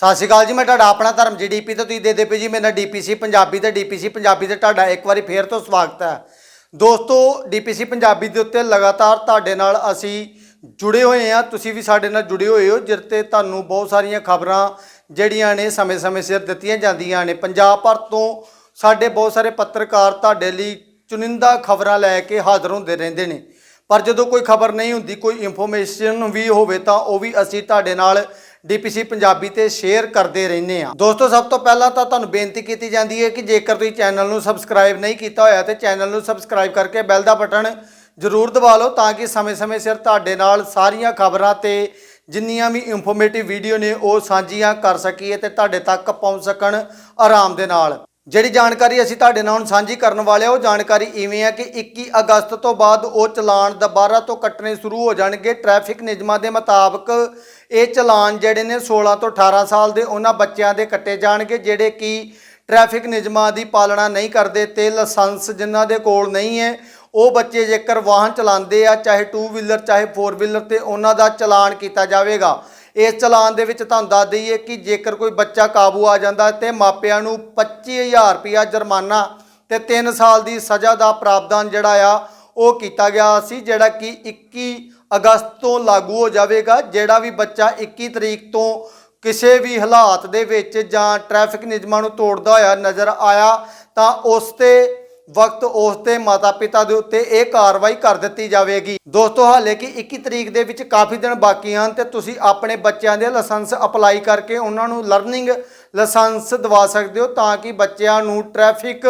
ਸਤਿ ਸ਼੍ਰੀ ਅਕਾਲ ਜੀ, ਮੈਂ ਤੁਹਾਡਾ ਆਪਣਾ ਧਰਮ ਜੀ ਜੀਡੀਪੀ ਤੇ ਤੁਸੀਂ ਦੇਖਦੇ ਪਏ ਜੀ, ਮੇਰਾ ਡੀਪੀਸੀ ਪੰਜਾਬੀ ਤੇ ਡੀਪੀਸੀ ਪੰਜਾਬੀ ਤੇ ਤੁਹਾਡਾ ਇੱਕ ਵਾਰੀ ਫੇਰ ਤੋਂ ਸਵਾਗਤ ਹੈ। ਦੋਸਤੋ ਡੀਪੀਸੀ ਪੰਜਾਬੀ ਦੇ ਉੱਤੇ ਲਗਾਤਾਰ ਤੁਹਾਡੇ ਨਾਲ ਅਸੀਂ ਜੁੜੇ ਹੋਏ ਆ ਤੁਸੀਂ ਵੀ ਸਾਡੇ ਨਾਲ ਜੁੜੇ ਹੋਏ ਹੋ, ਜਿਸ ਤੇ ਤੁਹਾਨੂੰ ਬਹੁਤ ਸਾਰੀਆਂ ਖਬਰਾਂ ਜਿਹੜੀਆਂ ਨੇ ਸਮੇਂ-ਸਮੇਂ ਸਿਰ ਦਿੱਤੀਆਂ ਜਾਂਦੀਆਂ ਨੇ। ਪੰਜਾਬ ਭਰ ਤੋਂ ਸਾਡੇ ਬਹੁਤ ਸਾਰੇ ਪੱਤਰਕਾਰ ਤੁਹਾਡੇ ਲਈ ਚੁਣਿੰਦਾ ਖਬਰਾਂ ਲੈ ਕੇ ਹਾਜ਼ਰ ਹੁੰਦੇ ਰਹਿੰਦੇ ਨੇ। ਪਰ ਜਦੋਂ ਕੋਈ ਖਬਰ ਨਹੀਂ ਹੁੰਦੀ, ਕੋਈ ਇਨਫੋਰਮੇਸ਼ਨ ਵੀ ਹੋਵੇ ਤਾਂ ਉਹ ਵੀ ਅਸੀਂ ਤੁਹਾਡੇ ਨਾਲ ਡੀਪੀਸੀ ਪੰਜਾਬੀ ਤੇ ਸ਼ੇਅਰ ਕਰਦੇ ਰਹਿੰਦੇ ਆ ਦੋਸਤੋ, ਸਭ ਤੋਂ ਪਹਿਲਾਂ ਤਾਂ ਤੁਹਾਨੂੰ ਬੇਨਤੀ ਕੀਤੀ ਜਾਂਦੀ ਹੈ ਕਿ ਜੇਕਰ ਤੁਸੀਂ ਚੈਨਲ ਨੂੰ ਸਬਸਕ੍ਰਾਈਬ ਨਹੀਂ ਕੀਤਾ ਹੋਇਆ ਤੇ ਚੈਨਲ ਨੂੰ ਸਬਸਕ੍ਰਾਈਬ ਕਰਕੇ ਬੈਲ ਦਾ ਬਟਨ ਜ਼ਰੂਰ ਦਬਾ ਲਓ ਤਾਂ ਕਿ ਸਮੇਂ-ਸਮੇਂ ਸਿਰ ਤੁਹਾਡੇ ਨਾਲ ਸਾਰੀਆਂ ਖਬਰਾਂ ਤੇ ਜਿੰਨੀਆਂ ਵੀ ਇਨਫੋਰਮੇਟਿਵ ਵੀਡੀਓ ਨੇ ਉਹ ਸਾਂਝੀਆਂ ਕਰ ਸਕੀਏ ਤੇ ਤੁਹਾਡੇ ਤੱਕ ਪਹੁੰਚ ਸਕਣ ਆਰਾਮ ਦੇ ਨਾਲ। ਜਿਹੜੀ ਜਾਣਕਾਰੀ ਅਸੀਂ ਤੁਹਾਡੇ ਨਾਲ ਹੁਣ ਸਾਂਝੀ ਕਰਨ ਵਾਲੇ ਆ ਉਹ ਜਾਣਕਾਰੀ ਇਵੇਂ ਹੈ ਕਿ 21 ਅਗਸਤ ਤੋਂ ਬਾਅਦ ਉਹ ਚਲਾਨ ਦੁਬਾਰਾ ਤੋਂ ਕੱਟਣੇ ਸ਼ੁਰੂ ਹੋ ਜਾਣਗੇ। ਟ੍ਰੈਫਿਕ ਨਿਯਮਾਂ ਦੇ ਮੁਤਾਬਕ ਇਹ ਚਲਾਨ ਜਿਹੜੇ ਨੇ 16 ਤੋਂ 18 ਸਾਲ ਦੇ ਉਹਨਾਂ ਬੱਚਿਆਂ ਦੇ ਕੱਟੇ ਜਾਣਗੇ, ਜਿਹੜੇ ਕਿ ਟ੍ਰੈਫਿਕ ਨਿਯਮਾਂ ਦੀ ਪਾਲਣਾ ਨਹੀਂ ਕਰਦੇ ਤੇ ਲਾਇਸੈਂਸ ਜਿਨ੍ਹਾਂ ਦੇ ਕੋਲ ਨਹੀਂ ਹੈ, ਉਹ ਬੱਚੇ ਜੇਕਰ ਵਾਹਨ ਚਲਾਉਂਦੇ ਆ, ਚਾਹੇ 2 ਵੀਲਰ ਚਾਹੇ 4 ਵੀਲਰ ਤੇ ਉਹਨਾਂ ਦਾ ਚਲਾਨ ਕੀਤਾ ਜਾਵੇਗਾ। ਇਸ ਚਲਾਨ ਦੇ ਵਿੱਚ ਤੁਹਾਨੂੰ ਦੱਸ ਦਈਏ ਕਿ ਜੇਕਰ ਕੋਈ ਬੱਚਾ ਕਾਬੂ ਆ ਜਾਂਦਾ ਤੇ ਮਾਪਿਆਂ ਨੂੰ 25000 ਰੁਪਇਆ ਜੁਰਮਾਨਾ ਤੇ 3 ਸਾਲ ਦੀ ਸਜ਼ਾ ਦਾ ਪ੍ਰਾਵਧਾਨ ਜਿਹੜਾ ਆ, ਉਹ ਕੀਤਾ ਗਿਆ ਸੀ, ਜਿਹੜਾ ਕਿ 21 ਅਗਸਤ ਤੋਂ ਲਾਗੂ ਹੋ ਜਾਵੇਗਾ, ਜਿਹੜਾ ਵੀ ਬੱਚਾ 21 ਤਰੀਕ ਤੋਂ ਕਿਸੇ ਵੀ ਹਾਲਾਤ ਦੇ ਵਿੱਚ ਜਾਂ ਟ੍ਰੈਫਿਕ ਨਿਯਮਾਂ ਨੂੰ ਤੋੜਦਾ ਹੋਇਆ ਨਜ਼ਰ ਆਇਆ, ਤਾਂ ਉਸ ਤੇ ਵਕਤ ਉਸ ਤੇ ਮਾਤਾ ਪਿਤਾ ਦੇ ਉੱਤੇ ਇਹ ਕਾਰਵਾਈ ਕਰ ਦਿੱਤੀ ਜਾਵੇਗੀ। ਦੋਸਤੋ, ਹਾਲੇ ਕਿ 21 ਤਰੀਕ ਦੇ ਵਿੱਚ ਕਾਫੀ ਦਿਨ ਬਾਕੀ ਹਨ ਤੇ ਤੁਸੀਂ ਆਪਣੇ ਬੱਚਿਆਂ ਦੇ ਲਾਇਸੈਂਸ ਅਪਲਾਈ ਕਰਕੇ ਉਹਨਾਂ ਨੂੰ ਲਰਨਿੰਗ ਲਾਇਸੈਂਸ ਦਵਾ ਸਕਦੇ ਹੋ ਤਾਂ ਕਿ ਬੱਚਿਆਂ ਨੂੰ ਟ੍ਰੈਫਿਕ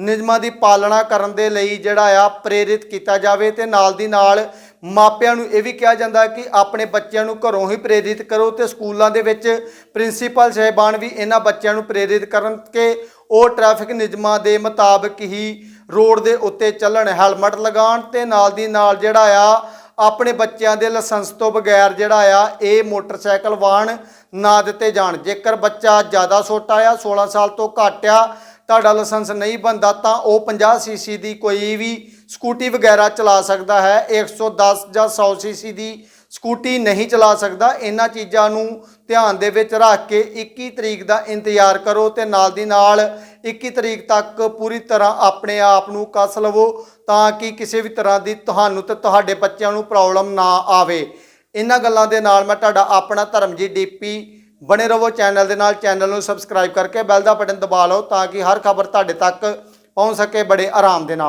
ਨਿਯਮਾਂ ਦੀ ਪਾਲਣਾ ਕਰਨ ਦੇ ਲਈ ਜਿਹੜਾ ਆ ਪ੍ਰੇਰਿਤ ਕੀਤਾ ਜਾਵੇ ਤੇ ਨਾਲ ਦੀ ਨਾਲ ਮਾਪਿਆਂ ਨੂੰ ਇਹ ਵੀ ਕਿਹਾ ਜਾਂਦਾ ਹੈ ਕਿ ਆਪਣੇ ਬੱਚਿਆਂ ਨੂੰ ਘਰੋਂ ਹੀ ਪ੍ਰੇਰਿਤ ਕਰੋ ਤੇ ਸਕੂਲਾਂ ਦੇ ਵਿੱਚ ਪ੍ਰਿੰਸੀਪਲ ਸਹਿਬਾਨ ਵੀ ਇਹਨਾਂ ਬੱਚਿਆਂ ਨੂੰ ਪ੍ਰੇਰਿਤ ਕਰਨ ਕਿ ਉਹ ਟ੍ਰੈਫਿਕ ਨਿਯਮਾਂ ਦੇ ਮੁਤਾਬਕ ਹੀ ਰੋਡ ਦੇ ਉੱਤੇ ਚੱਲਣ, ਹੈਲਮਟ ਲਗਾਉਣ ਤੇ ਨਾਲ ਦੀ ਨਾਲ ਜਿਹੜਾ ਆ, ਆਪਣੇ ਬੱਚਿਆਂ ਦੇ ਲਾਇਸੈਂਸ ਤੋਂ ਬਗੈਰ ਜਿਹੜਾ ਆ, ਇਹ ਮੋਟਰਸਾਈਕਲ ਵਾਹਨ ਨਾ ਦਿੱਤੇ ਜਾਣ। ਜੇਕਰ ਬੱਚਾ ਜ਼ਿਆਦਾ ਛੋਟਾ ਆ 16 ਸਾਲ ਤੋਂ ਘੱਟ ਆ, ਤੁਹਾਡਾ ਲਾਇਸੈਂਸ ਨਹੀਂ ਬੰਦਾ ਤਾਂ ਉਹ 50 ਸੀਸੀ ਦੀ ਕੋਈ ਵੀ ਸਕੂਟੀ ਵਗੈਰਾ ਚਲਾ ਸਕਦਾ ਹੈ। 110 ਜਾਂ 100 ਸੀਸੀ ਦੀ ਸਕੂਟੀ ਨਹੀਂ ਚਲਾ ਸਕਦਾ। ਇਹਨਾਂ ਚੀਜ਼ਾਂ ਨੂੰ ਧਿਆਨ ਦੇ ਵਿੱਚ ਰੱਖ ਕੇ 21 ਤਰੀਕ ਦਾ ਇੰਤਜ਼ਾਰ ਕਰੋ ਤੇ ਨਾਲ ਦੀ ਨਾਲ 21 ਤਰੀਕ ਤੱਕ ਪੂਰੀ ਤਰ੍ਹਾਂ ਆਪਣੇ ਆਪ ਨੂੰ ਕੱਸ ਲਵੋ ਤਾਂ ਕਿ ਕਿਸੇ ਵੀ ਤਰ੍ਹਾਂ ਦੀ ਤੁਹਾਨੂੰ ਤੇ ਤੁਹਾਡੇ ਬੱਚਿਆਂ ਨੂੰ ਪ੍ਰੋਬਲਮ ਨਾ ਆਵੇ। ਇਹਨਾਂ ਗੱਲਾਂ ਦੇ ਨਾਲ ਮੈਂ ਤੁਹਾਡਾ ਆਪਣਾ ਧਰਮਜੀਤ ਡੀਪੀ ਬਣੇ ਰਹੋ ਚੈਨਲ ਦੇ ਨਾਲ। ਚੈਨਲ ਨੂੰ ਸਬਸਕ੍ਰਾਈਬ ਕਰਕੇ ਬੈਲ ਦਾ ਬਟਨ ਦਬਾ ਲਓ ਤਾਂ ਕਿ ਹਰ ਖਬਰ ਤੁਹਾਡੇ ਤੱਕ ਪਹੁੰਚ ਸਕੇ ਬੜੇ ਆਰਾਮ ਦੇ ਨਾਲ।